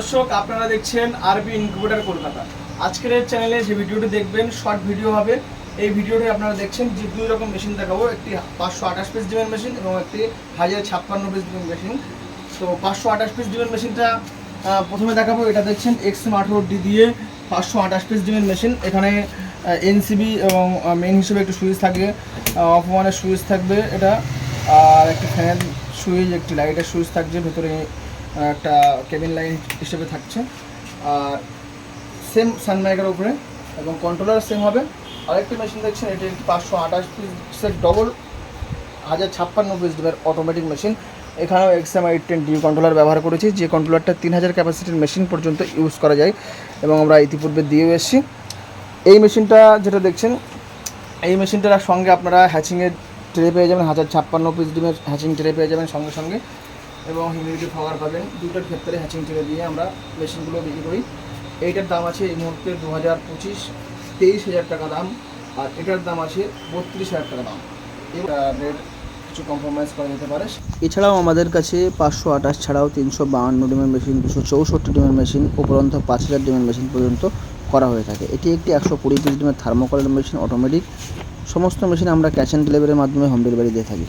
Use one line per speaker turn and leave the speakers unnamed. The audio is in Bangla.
দর্শক, আপনারা দেখছেন আরবি ইনকিউবেটার কলকাতা। আজকের চ্যানেলে যে ভিডিওটি দেখবেন শর্ট ভিডিও হবে। এই ভিডিওটি আপনারা দেখছেন যে দুই রকম মেশিন দেখাবো। একটি পাঁচশো আঠাশ পিস ডিমের মেশিন এবং একটি হাজার ছাপ্পান্ন পিস ডিমের মেশিন তো পাঁচশো আঠাশ পিস ডিমের মেশিনটা প্রথমে দেখাবো। এটা দেখছেন এক্স আঠেরো ডি দিয়ে পাঁচশো আঠাশ পিস ডিমের মেশিন এখানে এনসিবি এবং মেন হিসেবে একটু সুইচ থাকবে অফ ওয়ানের সুইচ থাকবে এটা। আর একটি ফ্যান সুইচ, একটি লাইটের সুইচ থাকছে। ভেতরে একটা কেবিন লাইন হিসেবে থাকছে। আর সেম সানমাইকের উপরে এবং কন্ট্রোলার সেম হবে। আরেকটি মেশিন দেখছেন, এটি পাঁচশো আঠাশ পিসের ডবল হাজার ছাপ্পান্ন পিস ডিমের অটোমেটিক মেশিন এখানেও XM eight ten D controller ব্যবহার করেছি, যে কন্ট্রোলারটা তিন হাজার ক্যাপাসিটির মেশিন পর্যন্ত ইউজ করা যায় এবং আমরা ইতিপূর্বে দিয়েও এসেছি। এই মেশিনটা যেটা দেখছেন, এই মেশিনটার সঙ্গে আপনারা হ্যাচিংয়ের ট্রে পেয়ে যাবেন, হাজার ছাপ্পান্ন পিস ডিমের হ্যাচিং ট্রে পেয়ে যাবেন সঙ্গে সঙ্গে। এবং হিউমিডিটি ফগার পাবেন। দুটোর ক্ষেত্রে হ্যাচিং ট্রে দিয়ে আমরা মেশিনগুলো বিক্রি করি। এইটার দাম আছে এই মুহূর্তে দু হাজার পঁচিশ, তেইশ হাজার টাকা দাম আর এটার দাম আছে বত্রিশ হাজার টাকা দাম। রেট কিছু কম্প্রোমাইজ করা যেতে পারে।
এছাড়াও আমাদের কাছে পাঁচশো আঠাশ ছাড়াও তিনশো বাহান্ন ডিমের মেশিন দুশো চৌষট্টি ডিমের মেশিন উপরন্ত পাঁচ হাজার ডিমের মেশিন পর্যন্ত করা হয়ে থাকে। এটি একটি একশো কুড়ি পিস ডিমের থার্মোকলের মেশিন অটোমেটিক সমস্ত মেশিন আমরা ক্যাশ অ্যান্ড ডেলিভারির মাধ্যমে হোম ডেলিভারি দিয়ে থাকি।